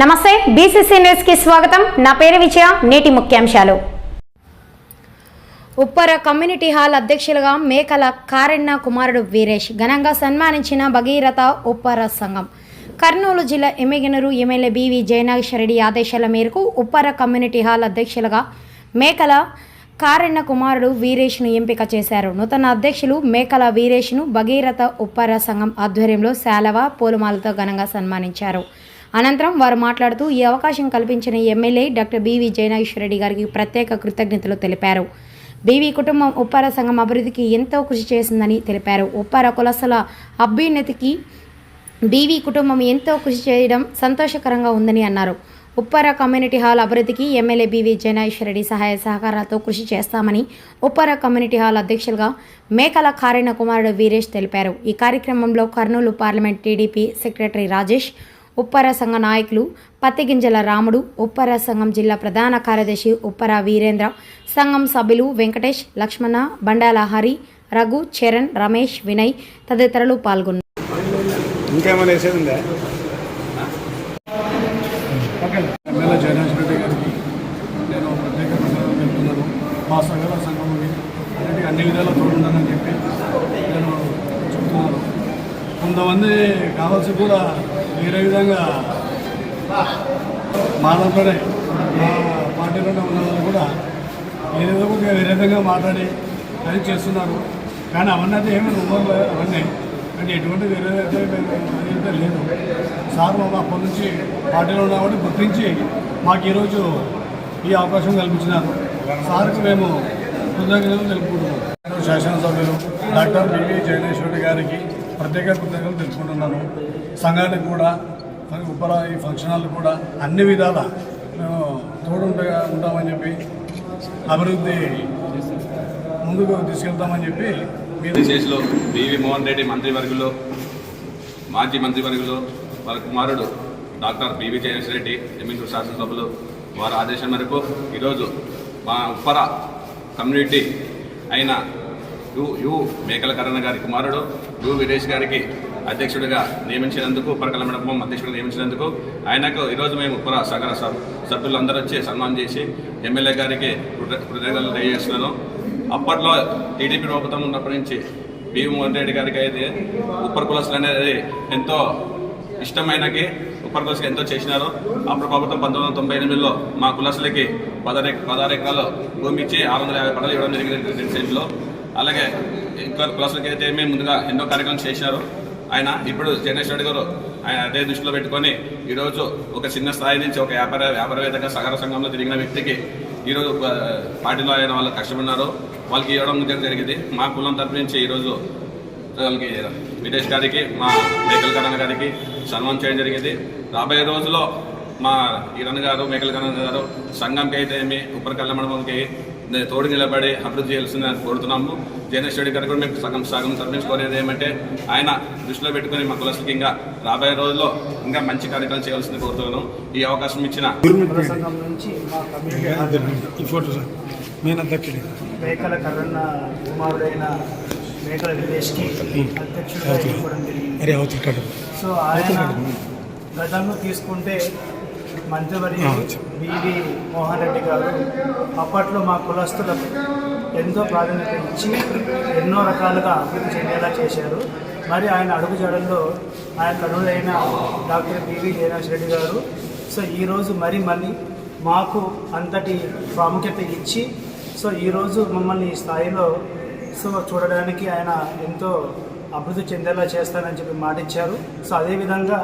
నమస్తే బీసీసీ న్యూస్కి స్వాగతం. నా పేరు విజయ నేటి ముఖ్యాంశాలు. ఉప్పర కమ్యూనిటీ హాల్ అధ్యక్షులుగా మేకల కారెన్న కుమారుడు వీరేష్ ఘనంగా సన్మానించిన భగీరథ ఉప్పర సంఘం. కర్నూలు జిల్లా ఎమ్మిగనూరు ఎమ్మెల్యే బివి జయనాగేశ్వరరెడ్డి ఆదేశాల మేరకు ఉప్పర కమ్యూనిటీ హాల్ అధ్యక్షులుగా మేకల కారెన్న కుమారుడు వీరేష్ను ఎంపిక చేశారు. నూతన అధ్యక్షులు మేకల వీరేష్ను భగీరథ ఉప్పర సంఘం ఆధ్వర్యంలో శాలవ పూలమాలతో ఘనంగా సన్మానించారు. అనంతరం వారు మాట్లాడుతూ ఈ అవకాశం కల్పించిన ఎమ్మెల్యే డాక్టర్ బివి జయనాగేశ్వరరెడ్డి గారికి ప్రత్యేక కృతజ్ఞతలు తెలిపారు. బీవీ కుటుంబం ఉప్పార సంఘం అభివృద్ధికి ఎంతో కృషి చేసిందని తెలిపారు. ఉప్పార కులసల అభ్యున్నతికి బీవీ కుటుంబం ఎంతో కృషి చేయడం సంతోషకరంగా ఉందని అన్నారు. ఉప్పార కమ్యూనిటీ హాల్ అభివృద్ధికి ఎమ్మెల్యే బీవీ జయనాగేశ్వరరెడ్డి సహాయ సహకారాలతో కృషి చేస్తామని ఉప్పార కమ్యూనిటీ హాల్ అధ్యక్షులుగా మేకల కారెన కుమారుడు వీరేష్ తెలిపారు. ఈ కార్యక్రమంలో Kurnool parliament TDP secretary Rajesh Uppara సంఘ నాయకులు పత్తిగింజల రాముడు ఉప్పర సంఘం జిల్లా ప్రధాన కార్యదర్శి ఉప్పర వీరేంద్ర సంఘం సభ్యులు వెంకటేష్ లక్ష్మణ బండాల హరి రఘు చరణ్ రమేష్ వినయ్ తదితరులు పాల్గొన్నారు. మా అన్ని విధాల తోడుందని చెప్పి నేను చెప్తున్నాను. కొంతమంది కావాల్సి కూడా వేరే విధంగా మా మా పార్టీలోనే ఉన్న వాళ్ళు కూడా ఏదేదో కొద్దిగా వేరే విధంగా మాట్లాడి అది చేస్తున్నారు. కానీ అవన్నీ అయితే ఏమి ఉమ్మర్లు అవన్నీ. అంటే ఎటువంటి వేరే అయితే లేదు. సార్ మా అప్పటి నుంచి పార్టీలో ఉన్నామని గుర్తించి మాకు ఈరోజు ఈ అవకాశం కల్పించినారు. సార్కి మేము కృతజ్ఞతలు తెలుపుకుంటున్నాం. శాసనసభ్యులు డాక్టర్ బివి జగనేశ్వరి గారికి ప్రత్యేక కృతజ్ఞతలు తెలుసుకుంటున్నాను. సంఘానికి కూడా ఉపర ఈ ఫంక్షన్ హాల్ కూడా అన్ని విధాల మేము తోడుంటా ఉంటామని చెప్పి అభివృద్ధి ముందుకు తీసుకెళ్తామని చెప్పి మీరు విశేషలో బివి మోహన్ రెడ్డి మంత్రివర్గంలో మాజీ మంత్రివర్గంలో వారి కుమారుడు doctor BV Jayesh Reddy MLA శాసనసభ్యులు వారి ఆదేశం మేరకు ఈరోజు మా ఉప్పర కమ్యూనిటీ అయిన యు యు మేకల కరణ గారి కుమారుడు గు వీరేష్ గారికి అధ్యక్షుడిగా నియమించినందుకు పరకల మండపం అధ్యక్షుడిగా నియమించినందుకు ఆయనకు ఈరోజు మేము పుర సగర సభ వచ్చి సన్మానం చేసి ఎమ్మెల్యే గారికి కృతజ్ఞతలు తెలియజేస్తున్నాను. అప్పట్లో టీడీపీ ప్రభుత్వం ఉన్నప్పటి నుంచి భీమోహన్ రెడ్డి గారికి అయితే ఉప్పర్ కులసులు అనేది ఎంతో ఇష్టమైనకి ఉప్పర్ కులసులు ఎంతో చేసినారు. అప్పుడు ప్రభుత్వం పంతొమ్మిది వందల తొంభై ఎనిమిదిలో మా కులసులకి పదహారు ఎక- పదహారు ఎకరాలు భూమి ఇచ్చి ఆరు వందల యాభై పడలు ఇవ్వడం జరిగింది. రెండు సెంట్లో అలాగే ఇంకా కులసులకి అయితే మేము ముందుగా ఎన్నో కార్యక్రమాలు చేశారు. ఆయన ఇప్పుడు జగనేష్ రెడ్డి గారు ఆయన అదే దృష్టిలో పెట్టుకొని ఈరోజు ఒక చిన్న స్థాయి నుంచి ఒక వ్యాపార వ్యాపారవేత్తగా సహకార సంఘంలో తిరిగిన వ్యక్తికి ఈరోజు పార్టీలో ఆయన వాళ్ళు కష్టపడినారు. వాళ్ళకి ఇవ్వడం నిజంగా జరిగింది. మా కులం తరపు నుంచి ఈరోజు వాళ్ళకి విదేశ్ గారికి మా మేకల కరణ గారికి సన్మానం చేయడం జరిగింది. రాబోయే రోజుల్లో మా ఈరన్ గారు మేకల కరణ గారు సంఘంకి అయితే ఏమి ఉపర కళ్యాణ మండపంకి తోడు నిలబడి అభివృద్ధి చేయాల్సిందని కోరుతున్నాము. జగనేష్ రెడ్డి గారు కూడా మేము సగం సగం తరలించుకోలేదు ఏమంటే ఆయన దృష్టిలో పెట్టుకుని మా కులసులకి ఇంకా రాబోయే రోజుల్లో ఇంకా మంచి కార్యక్రమం చేయాల్సింది కోరుతున్నాను. ఈ అవకాశం ఇచ్చిన మేకల కుమారుడైన సో ఆయన గతంలో తీసుకుంటే మంత్రివర్యులు బివి మోహన్ రెడ్డి గారు అప్పట్లో మా కులస్తులకు ఎంతో ప్రాధాన్యత ఇచ్చి ఎన్నో రకాలుగా అభివృద్ధి చెందేలా చేశారు. మరి ఆయన అడుగుజాడల్లో ఆయన కనులైన డాక్టర్ బివి జయనాథ్ రెడ్డి గారు. సో ఈరోజు మరి మళ్ళీ మాకు అంతటి ప్రాముఖ్యత ఇచ్చి సో ఈరోజు మమ్మల్ని ఈ స్థాయిలో సో చూడడానికి ఆయన ఎంతో అభివృద్ధి చెందేలా చేస్తానని చెప్పి మాట ఇచ్చారు సో అదేవిధంగా